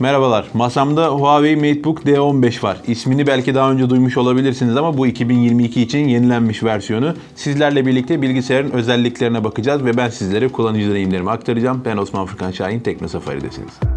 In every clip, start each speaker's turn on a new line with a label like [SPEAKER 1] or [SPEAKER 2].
[SPEAKER 1] Merhabalar, masamda Huawei MateBook D15 var. İsmini belki daha önce duymuş olabilirsiniz ama bu 2022 için yenilenmiş versiyonu. Sizlerle birlikte bilgisayarın özelliklerine bakacağız ve ben sizlere kullanıcı deneyimlerimi aktaracağım. Ben Osman Furkan Şahin, Tekno Safari'desiniz.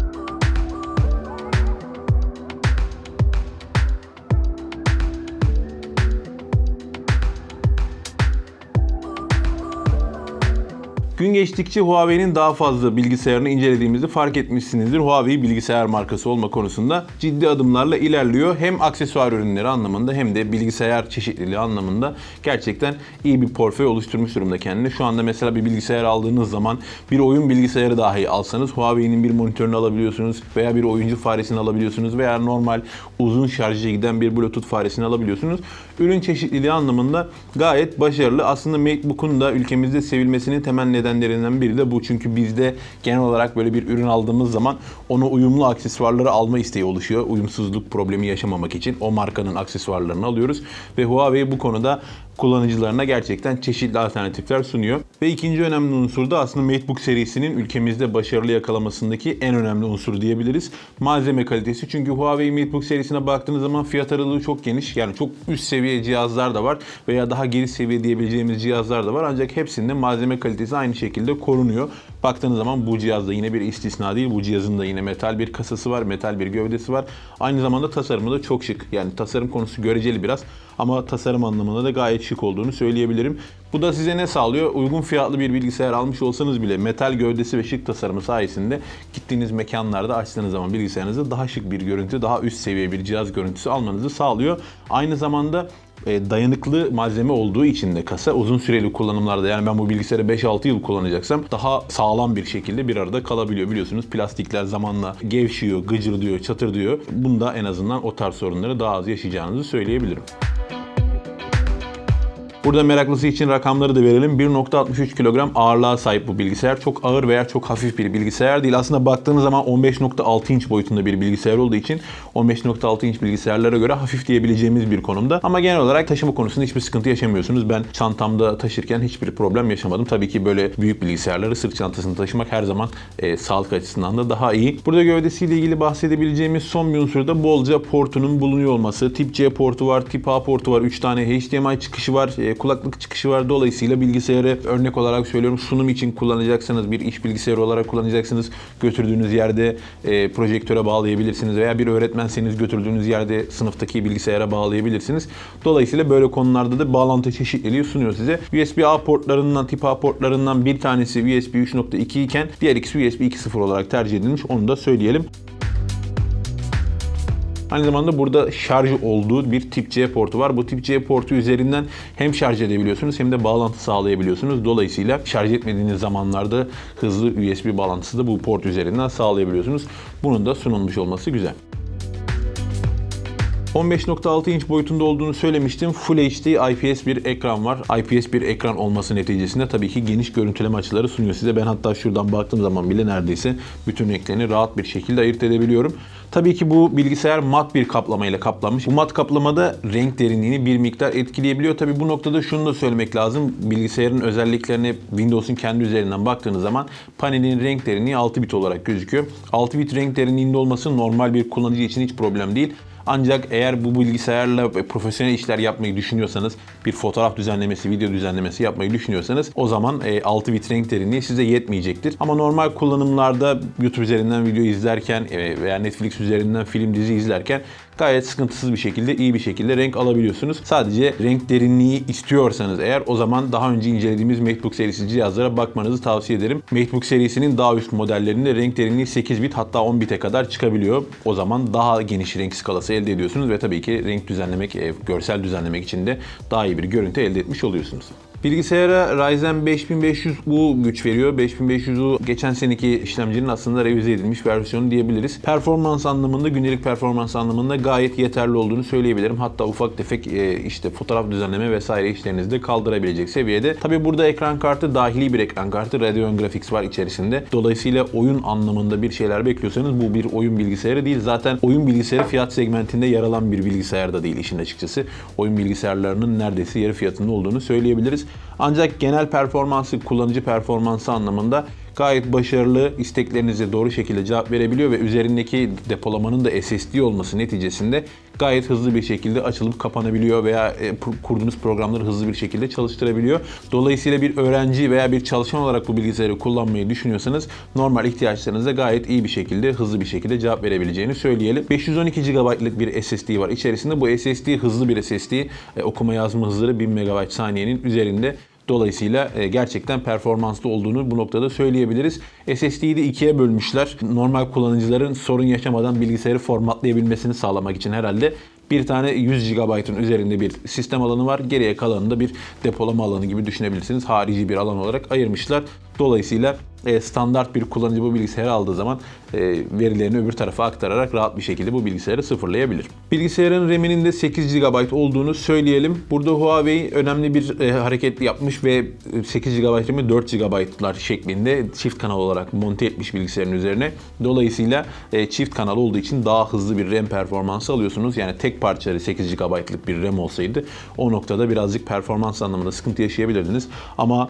[SPEAKER 1] Gün geçtikçe Huawei'nin daha fazla bilgisayarını incelediğimizi fark etmişsinizdir. Huawei bilgisayar markası olma konusunda ciddi adımlarla ilerliyor. Hem aksesuar ürünleri anlamında hem de bilgisayar çeşitliliği anlamında gerçekten iyi bir portföy oluşturmuş durumda kendine. Şu anda mesela bir bilgisayar aldığınız zaman bir oyun bilgisayarı dahi alsanız Huawei'nin bir monitörünü alabiliyorsunuz veya bir oyuncu faresini alabiliyorsunuz veya normal uzun şarja giden bir Bluetooth faresini alabiliyorsunuz. Ürün çeşitliliği anlamında gayet başarılı. Aslında MacBook'un da ülkemizde sevilmesinin temel nedenlerinden biri de bu. Çünkü bizde genel olarak böyle bir ürün aldığımız zaman ona uyumlu aksesuarları alma isteği oluşuyor. Uyumsuzluk problemi yaşamamak için o markanın aksesuarlarını alıyoruz. Ve Huawei bu konuda kullanıcılarına gerçekten çeşitli alternatifler sunuyor. Ve ikinci önemli unsur da aslında MateBook serisinin ülkemizde başarılı yakalamasındaki en önemli unsur diyebiliriz. Malzeme kalitesi. Çünkü Huawei MateBook serisine baktığınız zaman fiyat aralığı çok geniş. Yani çok üst seviye cihazlar da var veya daha geri seviye diyebileceğimiz cihazlar da var. Ancak hepsinde malzeme kalitesi aynı şekilde korunuyor. Baktığınız zaman bu cihazda yine bir istisna değil. Bu cihazın da yine metal bir kasası var, metal bir gövdesi var. Aynı zamanda tasarımı da çok şık. Yani tasarım konusu göreceli biraz ama tasarım anlamında da gayet şık olduğunu söyleyebilirim. Bu da size ne sağlıyor? Uygun fiyatlı bir bilgisayar almış olsanız bile metal gövdesi ve şık tasarımı sayesinde gittiğiniz mekanlarda açtığınız zaman bilgisayarınızda daha şık bir görüntü, daha üst seviye bir cihaz görüntüsü almanızı sağlıyor. Aynı zamanda e, dayanıklı malzeme olduğu için de kasa uzun süreli kullanımlarda yani ben bu bilgisayarı 5-6 yıl kullanacaksam daha sağlam bir şekilde bir arada kalabiliyor. Biliyorsunuz plastikler zamanla gevşiyor, gıcır diyor, çatır diyor. Bunda en azından o tarz sorunları daha az yaşayacağınızı söyleyebilirim. Burada meraklısı için rakamları da verelim. 1.63 kilogram ağırlığa sahip bu bilgisayar. Çok ağır veya çok hafif bir bilgisayar değil. Aslında baktığınız zaman 15.6 inç boyutunda bir bilgisayar olduğu için 15.6 inç bilgisayarlara göre hafif diyebileceğimiz bir konumda. Ama genel olarak taşıma konusunda hiçbir sıkıntı yaşamıyorsunuz. Ben çantamda taşırken hiçbir problem yaşamadım. Tabii ki böyle büyük bilgisayarları sırt çantasını taşımak her zaman e, sağlık açısından da daha iyi. Burada gövdesiyle ilgili bahsedebileceğimiz son bir unsur da bolca portunun bulunuyor olması. Tip C portu var, tip A portu var, 3 tane HDMI çıkışı var, e, kulaklık çıkışı var. Dolayısıyla bilgisayarı örnek olarak söylüyorum sunum için kullanacaksanız, bir iş bilgisayarı olarak kullanacaksınız. Götürdüğünüz yerde e, projektöre bağlayabilirsiniz veya bir öğretmenseniz götürdüğünüz yerde sınıftaki bilgisayara bağlayabilirsiniz. Dolayısıyla böyle konularda da bağlantı çeşitliliği sunuyor size. USB-A portlarından, tip A portlarından bir tanesi USB 3.2 iken diğer ikisi USB 2.0 olarak tercih edilmiş. Onu da söyleyelim. Aynı zamanda burada şarj olduğu bir tip C portu var. Bu tip C portu üzerinden hem şarj edebiliyorsunuz hem de bağlantı sağlayabiliyorsunuz. Dolayısıyla şarj etmediğiniz zamanlarda hızlı USB bağlantısı da bu port üzerinden sağlayabiliyorsunuz. Bunun da sunulmuş olması güzel. 15.6 inç boyutunda olduğunu söylemiştim. Full HD IPS bir ekran var. IPS bir ekran olması neticesinde tabii ki geniş görüntüleme açıları sunuyor size. Ben hatta şuradan baktığım zaman bile neredeyse bütün renklerini rahat bir şekilde ayırt edebiliyorum. Tabii ki bu bilgisayar mat bir kaplamayla kaplanmış. Bu mat kaplamada renk derinliğini bir miktar etkileyebiliyor. Tabii bu noktada şunu da söylemek lazım. Bilgisayarın özelliklerine Windows'un kendi üzerinden baktığınız zaman panelin renk derinliği 6 bit olarak gözüküyor. 6 bit renk derinliğinde olması normal bir kullanıcı için hiç problem değil. Ancak eğer bu bilgisayarla profesyonel işler yapmayı düşünüyorsanız, bir fotoğraf düzenlemesi, video düzenlemesi yapmayı düşünüyorsanız o zaman 6 bit renk derinliği size yetmeyecektir. Ama normal kullanımlarda YouTube üzerinden video izlerken e, veya Netflix üzerinden film dizi izlerken gayet sıkıntısız bir şekilde, iyi bir şekilde renk alabiliyorsunuz. Sadece renk derinliği istiyorsanız eğer o zaman daha önce incelediğimiz MacBook serisi cihazlara bakmanızı tavsiye ederim. MacBook serisinin daha üst modellerinde renk derinliği 8 bit hatta 10 bite kadar çıkabiliyor. O zaman daha geniş renk skalası elde ediyorsunuz ve tabii ki renk düzenlemek, e, görsel düzenlemek için de daha iyi bir görüntü elde etmiş oluyorsunuz. Bilgisayara Ryzen 5500U güç veriyor. 5500U geçen seneki işlemcinin aslında revize edilmiş versiyonu diyebiliriz. Performans anlamında, günlük performans anlamında gayet yeterli olduğunu söyleyebilirim. Hatta ufak tefek e, işte fotoğraf düzenleme vesaire işlerinizde kaldırabilecek seviyede. Tabi burada ekran kartı dahili bir ekran kartı. Radeon Graphics var içerisinde. Dolayısıyla oyun anlamında bir şeyler bekliyorsanız bu bir oyun bilgisayarı değil. Zaten oyun bilgisayarı fiyat segmentinde yer alan bir bilgisayar da değil işin açıkçası. Oyun bilgisayarlarının neredeyse yarı fiyatında olduğunu söyleyebiliriz. Ancak genel performansı, kullanıcı performansı anlamında gayet başarılı, isteklerinize doğru şekilde cevap verebiliyor ve üzerindeki depolamanın da SSD olması neticesinde gayet hızlı bir şekilde açılıp kapanabiliyor veya e, kurduğunuz programları hızlı bir şekilde çalıştırabiliyor. Dolayısıyla bir öğrenci veya bir çalışan olarak bu bilgisayarı kullanmayı düşünüyorsanız normal ihtiyaçlarınıza gayet iyi bir şekilde, hızlı bir şekilde cevap verebileceğini söyleyelim. 512 GB'lık bir SSD var içerisinde. Bu SSD hızlı bir SSD. E, okuma yazma hızları 1000 MB saniyenin üzerinde. Dolayısıyla e, gerçekten performanslı olduğunu bu noktada söyleyebiliriz. SSD'yi de ikiye bölmüşler. Normal kullanıcıların sorun yaşamadan bilgisayarı formatlayabilmesini sağlamak için herhalde bir tane 100 GB'ın üzerinde bir sistem alanı var. Geriye kalanını da bir depolama alanı gibi düşünebilirsiniz. Harici bir alan olarak ayırmışlar. Dolayısıyla e, standart bir kullanıcı bu bilgisayarı aldığı zaman e, verilerini öbür tarafa aktararak rahat bir şekilde bu bilgisayarı sıfırlayabilir. Bilgisayarın RAM'inin de 8 GB olduğunu söyleyelim. Burada Huawei önemli bir e, hareket yapmış ve 8 GB RAM'i 4 GB'lar şeklinde çift kanal olarak monte etmiş bilgisayarın üzerine. Dolayısıyla çift kanal olduğu için daha hızlı bir RAM performansı alıyorsunuz. Yani tek parçalı 8 GB'lık bir RAM olsaydı o noktada birazcık performans anlamında sıkıntı yaşayabilirdiniz. Ama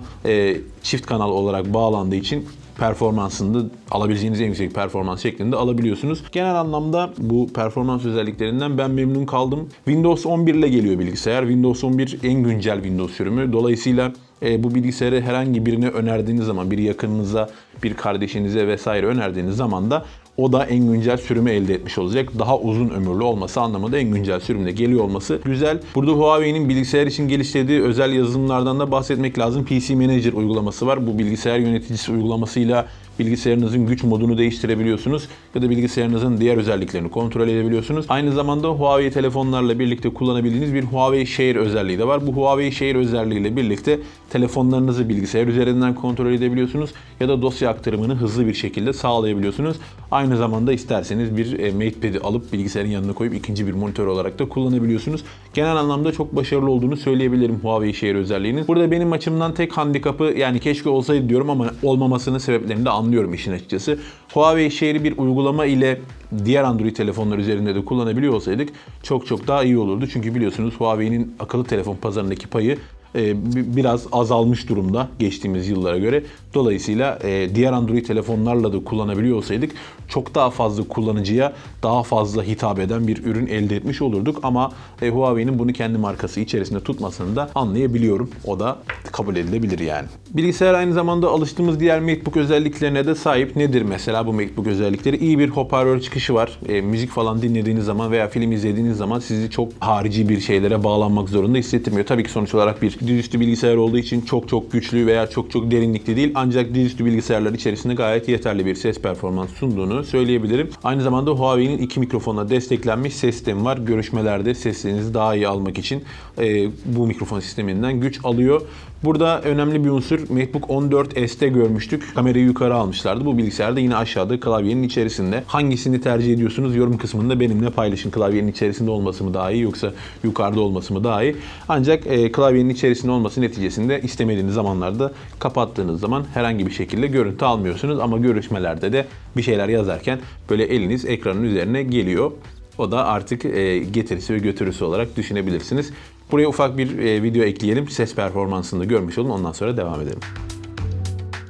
[SPEAKER 1] çift kanal olarak bağlandığı için performansında alabileceğiniz en yüksek performans şeklinde alabiliyorsunuz. Genel anlamda bu performans özelliklerinden ben memnun kaldım. Windows 11 ile geliyor bilgisayar. Windows 11 en güncel Windows sürümü. Dolayısıyla e, bu bilgisayarı herhangi birine önerdiğiniz zaman, bir yakınınıza, bir kardeşinize vesaire önerdiğiniz zaman da o da en güncel sürümü elde etmiş olacak. Daha uzun ömürlü olması anlamında en güncel sürümde geliyor olması güzel. Burada Huawei'nin bilgisayar için geliştirdiği özel yazılımlardan da bahsetmek lazım. PC Manager uygulaması var. Bu bilgisayar yöneticisi uygulamasıyla bilgisayarınızın güç modunu değiştirebiliyorsunuz ya da bilgisayarınızın diğer özelliklerini kontrol edebiliyorsunuz. Aynı zamanda Huawei telefonlarla birlikte kullanabildiğiniz bir Huawei Share özelliği de var. Bu Huawei Share özelliğiyle birlikte telefonlarınızı bilgisayar üzerinden kontrol edebiliyorsunuz ya da dosya aktarımını hızlı bir şekilde sağlayabiliyorsunuz. Aynı zamanda isterseniz bir e, MatePad'i alıp bilgisayarın yanına koyup ikinci bir monitör olarak da kullanabiliyorsunuz. Genel anlamda çok başarılı olduğunu söyleyebilirim Huawei Share özelliğinin. Burada benim açımdan tek handikapı yani keşke olsaydı diyorum ama olmamasının sebeplerini de anlıyorum işin açıkçası. Huawei Share'i bir uygulama ile diğer Android telefonlar üzerinde de kullanabiliyor olsaydık çok çok daha iyi olurdu. Çünkü biliyorsunuz Huawei'nin akıllı telefon pazarındaki payı biraz azalmış durumda geçtiğimiz yıllara göre. Dolayısıyla e, diğer Android telefonlarla da kullanabiliyor olsaydık çok daha fazla kullanıcıya daha fazla hitap eden bir ürün elde etmiş olurduk. Ama e, Huawei'nin bunu kendi markası içerisinde tutmasını da anlayabiliyorum. O da kabul edilebilir yani. Bilgisayar aynı zamanda alıştığımız diğer MacBook özelliklerine de sahip. Nedir mesela bu MacBook özellikleri? İyi bir hoparlör çıkışı var. E, müzik falan dinlediğiniz zaman veya film izlediğiniz zaman sizi çok harici bir şeylere bağlanmak zorunda hissettirmiyor. Tabii ki sonuç olarak bir dizüstü bilgisayar olduğu için çok çok güçlü veya çok çok derinlikli değil. Ancak dizüstü bilgisayarlar içerisinde gayet yeterli bir ses performans sunduğunu söyleyebilirim. Aynı zamanda Huawei'nin iki mikrofonla desteklenmiş ses sistemi var. Görüşmelerde seslerinizi daha iyi almak için e, bu mikrofon sisteminden güç alıyor. Burada önemli bir unsur MacBook 14S'te görmüştük. Kamerayı yukarı almışlardı. Bu bilgisayarda yine aşağıda klavyenin içerisinde. Hangisini tercih ediyorsunuz? Yorum kısmında benimle paylaşın. Klavyenin içerisinde olması mı daha iyi yoksa yukarıda olması mı daha iyi? Ancak e, klavyenin içerisinde olması neticesinde istemediğiniz zamanlarda kapattığınız zaman herhangi bir şekilde görüntü almıyorsunuz. Ama görüşmelerde de bir şeyler yazarken böyle eliniz ekranın üzerine geliyor. O da artık e, getirisi ve götürüsü olarak düşünebilirsiniz. Buraya ufak bir e, video ekleyelim. Ses performansını da görmüş olun. Ondan sonra devam edelim.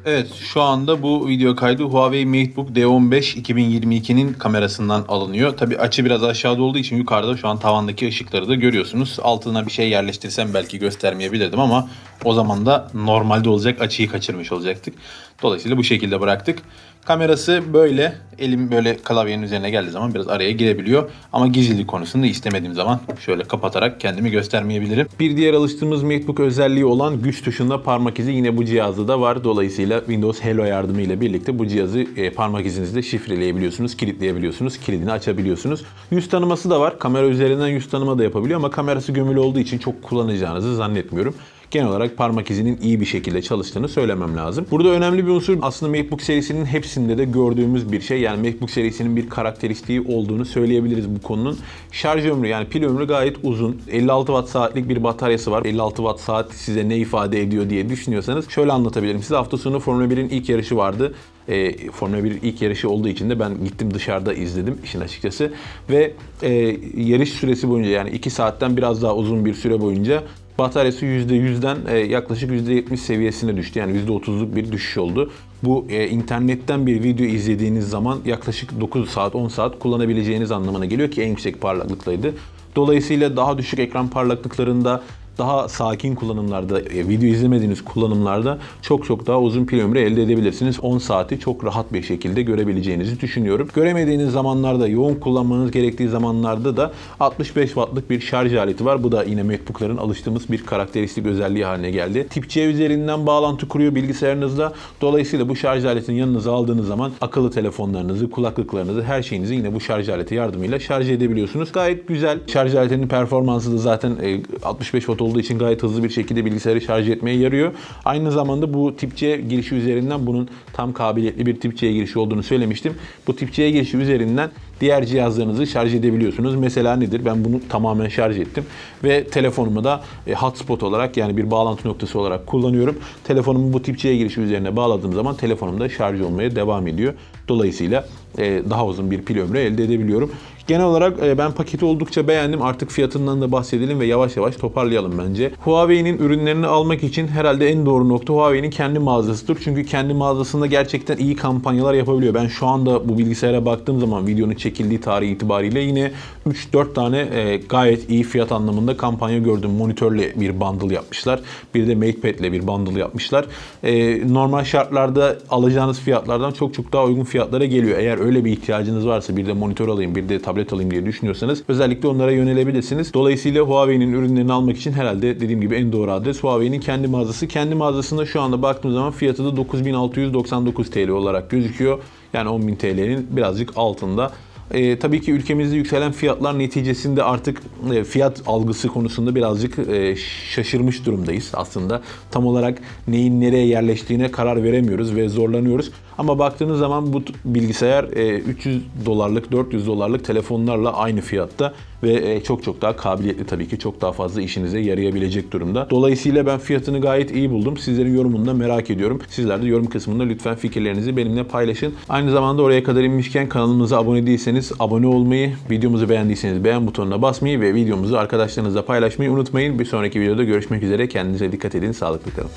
[SPEAKER 1] Evet şu anda bu video kaydı Huawei MateBook D15 2022'nin kamerasından alınıyor. Tabi açı biraz aşağıda olduğu için yukarıda şu an tavandaki ışıkları da görüyorsunuz. Altına bir şey yerleştirsem belki göstermeyebilirdim ama o zaman da normalde olacak açıyı kaçırmış olacaktık. Dolayısıyla bu şekilde bıraktık. Kamerası böyle elim böyle klavyenin üzerine geldiği zaman biraz araya girebiliyor. Ama gizlilik konusunda istemediğim zaman şöyle kapatarak kendimi göstermeyebilirim. Bir diğer alıştığımız MacBook özelliği olan güç tuşunda parmak izi yine bu cihazda da var. Dolayısıyla Windows Hello yardımı ile birlikte bu cihazı e, parmak izinizle şifreleyebiliyorsunuz, kilitleyebiliyorsunuz, kilidini açabiliyorsunuz. Yüz tanıması da var. Kamera üzerinden yüz tanıma da yapabiliyor ama kamerası gömülü olduğu için çok kullanacağınızı zannetmiyorum genel olarak parmak izinin iyi bir şekilde çalıştığını söylemem lazım. Burada önemli bir unsur aslında MacBook serisinin hepsinde de gördüğümüz bir şey. Yani MacBook serisinin bir karakteristiği olduğunu söyleyebiliriz bu konunun. Şarj ömrü yani pil ömrü gayet uzun. 56 watt saatlik bir bataryası var. 56 watt saat size ne ifade ediyor diye düşünüyorsanız şöyle anlatabilirim size. Hafta sonu Formula 1'in ilk yarışı vardı. E, Formula 1 ilk yarışı olduğu için de ben gittim dışarıda izledim işin açıkçası. Ve e, yarış süresi boyunca yani 2 saatten biraz daha uzun bir süre boyunca Bataryası %100'den e, yaklaşık %70 seviyesine düştü. Yani %30'luk bir düşüş oldu. Bu e, internetten bir video izlediğiniz zaman yaklaşık 9 saat 10 saat kullanabileceğiniz anlamına geliyor ki en yüksek parlaklıktaydı. Dolayısıyla daha düşük ekran parlaklıklarında daha sakin kullanımlarda, e, video izlemediğiniz kullanımlarda çok çok daha uzun pil ömrü elde edebilirsiniz. 10 saati çok rahat bir şekilde görebileceğinizi düşünüyorum. Göremediğiniz zamanlarda, yoğun kullanmanız gerektiği zamanlarda da 65 wattlık bir şarj aleti var. Bu da yine MacBook'ların alıştığımız bir karakteristik özelliği haline geldi. Tip C üzerinden bağlantı kuruyor bilgisayarınızda. Dolayısıyla bu şarj aletini yanınıza aldığınız zaman akıllı telefonlarınızı, kulaklıklarınızı, her şeyinizi yine bu şarj aleti yardımıyla şarj edebiliyorsunuz. Gayet güzel. Şarj aletinin performansı da zaten e, 65 watt olduğu için gayet hızlı bir şekilde bilgisayarı şarj etmeye yarıyor. Aynı zamanda bu tip C girişi üzerinden bunun tam kabiliyetli bir tip C girişi olduğunu söylemiştim. Bu tip C girişi üzerinden diğer cihazlarınızı şarj edebiliyorsunuz. Mesela nedir? Ben bunu tamamen şarj ettim ve telefonumu da e, hotspot olarak yani bir bağlantı noktası olarak kullanıyorum. Telefonumu bu tip C girişi üzerine bağladığım zaman telefonum da şarj olmaya devam ediyor. Dolayısıyla e, daha uzun bir pil ömrü elde edebiliyorum. Genel olarak e, ben paketi oldukça beğendim. Artık fiyatından da bahsedelim ve yavaş yavaş toparlayalım bence. Huawei'nin ürünlerini almak için herhalde en doğru nokta Huawei'nin kendi mağazasıdır. Çünkü kendi mağazasında gerçekten iyi kampanyalar yapabiliyor. Ben şu anda bu bilgisayara baktığım zaman videonun çekildiği tarih itibariyle yine 3-4 tane e, gayet iyi fiyat anlamında kampanya gördüm. Monitörle bir bundle yapmışlar. Bir de MatePad'le bir bundle yapmışlar. E, normal şartlarda alacağınız fiyatlardan çok çok daha uygun fiyatlara geliyor. Eğer öyle bir ihtiyacınız varsa bir de monitör alayım, bir de tablet alayım diye düşünüyorsanız özellikle onlara yönelebilirsiniz. Dolayısıyla Huawei'nin ürünlerini almak için herhalde dediğim gibi en doğru adres Huawei'nin kendi mağazası. Kendi mağazasında şu anda baktığım zaman fiyatı da 9699 TL olarak gözüküyor. Yani 10.000 TL'nin birazcık altında. E, tabii ki ülkemizde yükselen fiyatlar neticesinde artık e, fiyat algısı konusunda birazcık e, şaşırmış durumdayız aslında. Tam olarak neyin nereye yerleştiğine karar veremiyoruz ve zorlanıyoruz. Ama baktığınız zaman bu bilgisayar e, 300 dolarlık, 400 dolarlık telefonlarla aynı fiyatta ve e, çok çok daha kabiliyetli tabii ki çok daha fazla işinize yarayabilecek durumda. Dolayısıyla ben fiyatını gayet iyi buldum. Sizlerin yorumunu da merak ediyorum. Sizler de yorum kısmında lütfen fikirlerinizi benimle paylaşın. Aynı zamanda oraya kadar inmişken kanalımıza abone değilseniz abone olmayı, videomuzu beğendiyseniz beğen butonuna basmayı ve videomuzu arkadaşlarınızla paylaşmayı unutmayın. Bir sonraki videoda görüşmek üzere. Kendinize dikkat edin. Sağlıklı kalın.